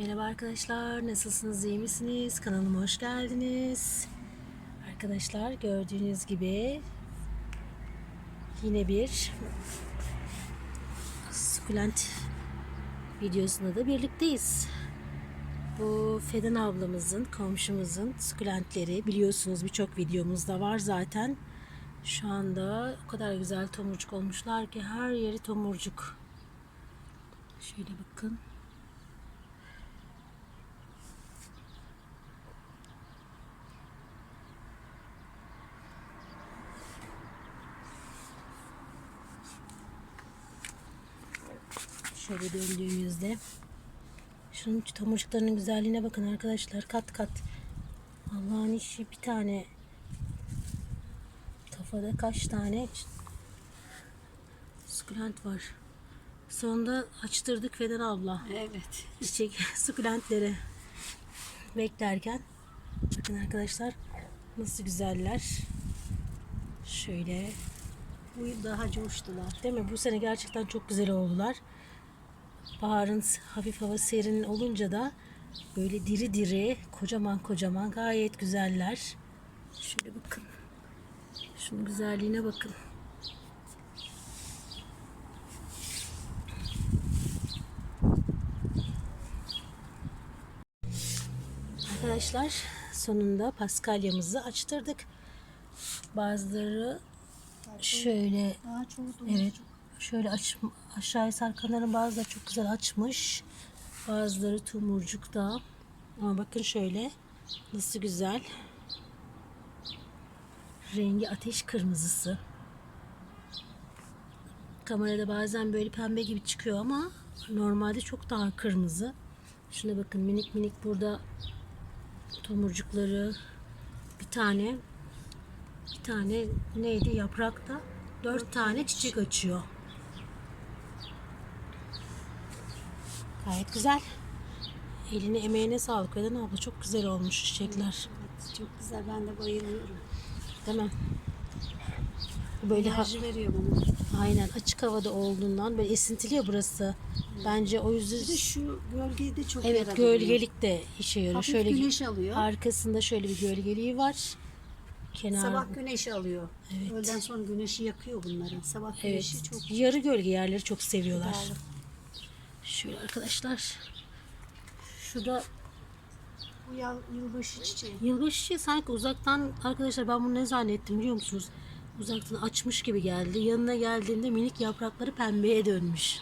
Merhaba arkadaşlar, nasılsınız, iyi misiniz? Kanalıma hoş geldiniz. Arkadaşlar gördüğünüz gibi yine bir sukulent videosunda da birlikteyiz. Bu Feden ablamızın, komşumuzun sukulentleri biliyorsunuz birçok videomuzda var zaten. Şu anda o kadar güzel tomurcuk olmuşlar ki her yeri tomurcuk. Şöyle bakın. Şöyle döndüğümüzde şunun tomurcuklarının güzelliğine bakın arkadaşlar kat kat Allah'ın işi bir tane kafada kaç tane sukulent var. Sonunda açtırdık Feden abla. Evet. Çiçek sukulentleri beklerken bakın arkadaşlar nasıl güzeller. Şöyle Bu yıl daha coştular. Değil mi? Bu sene gerçekten çok güzel oldular. Baharın hafif hava serin olunca da böyle diri diri, kocaman kocaman gayet güzeller. Şöyle bakın. Şunun güzelliğine bakın. Arkadaşlar sonunda paskalyamızı açtırdık. Bazıları şöyle Evet. Şöyle aç, aşağıya sarkanların bazıları çok güzel açmış. Bazıları tomurcukta. Ama bakın şöyle. Nasıl güzel. Rengi ateş kırmızısı. Kamerada bazen böyle pembe gibi çıkıyor ama normalde çok daha kırmızı. Şuna bakın minik minik burada tomurcukları bir tane bir tane neydi yaprakta dört tane çiçek açıyor. Gayet güzel. Eline emeğine sağlık Eden abla. Çok güzel olmuş çiçekler. Evet, çok güzel. Ben de bayılıyorum. Değil mi? Böyle Enerji veriyor bana. aynen açık havada olduğundan böyle esintili ya burası. Bence o Bir de yüzden şu gölgede çok evet gölgelik de işe yarıyor. Hafif Şöyle güneş alıyor. arkasında şöyle bir gölgeliği var. Kenar Sabah güneşi alıyor. Evet. Öğleden sonra güneşi yakıyor bunları. Sabah evet. güneşi çok Yarı gölge yerleri çok seviyorlar. pahalı. Şöyle arkadaşlar. Şurada Bu yıl, yılbaşı çiçeği. Yılbaşı çiçeği sanki uzaktan arkadaşlar ben bunu ne zannettim biliyor musunuz? Uzaktan açmış gibi geldi. Yanına geldiğinde minik yaprakları pembeye dönmüş.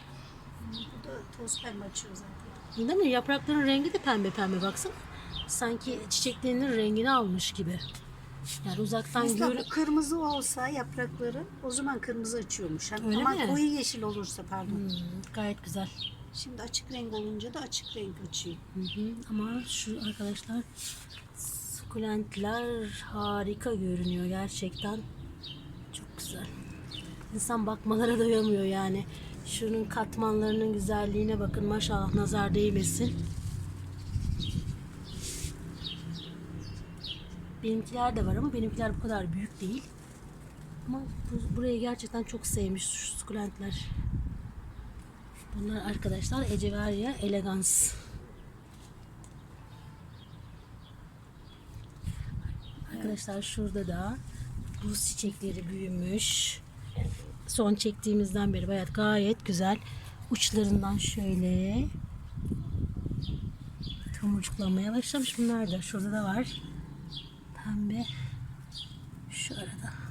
Bu da toz pembe açıyor zaten. Değil mi? Yaprakların rengi de pembe pembe baksana. Sanki çiçeklerinin rengini almış gibi. Yani uzaktan Aslında gör kırmızı olsa yaprakları o zaman kırmızı açıyormuş. Yani Öyle Ama mi? koyu yeşil olursa pardon. Hmm, gayet güzel. Şimdi açık renk olunca da açık renk açıyor. Ama şu arkadaşlar sukulentler harika görünüyor gerçekten. Çok güzel. İnsan bakmalara doyamıyor yani. Şunun katmanlarının güzelliğine bakın maşallah nazar değmesin. Benimkiler de var ama benimkiler bu kadar büyük değil. Ama bu, burayı gerçekten çok sevmiş şu sukulentler. Bunlar arkadaşlar Echeveria elegans. Arkadaşlar şurada da buz çiçekleri büyümüş. Son çektiğimizden beri bayağı gayet güzel. Uçlarından şöyle tomurcuklanmaya başlamış bunlar da. Şurada da var. Pembe. Şu arada.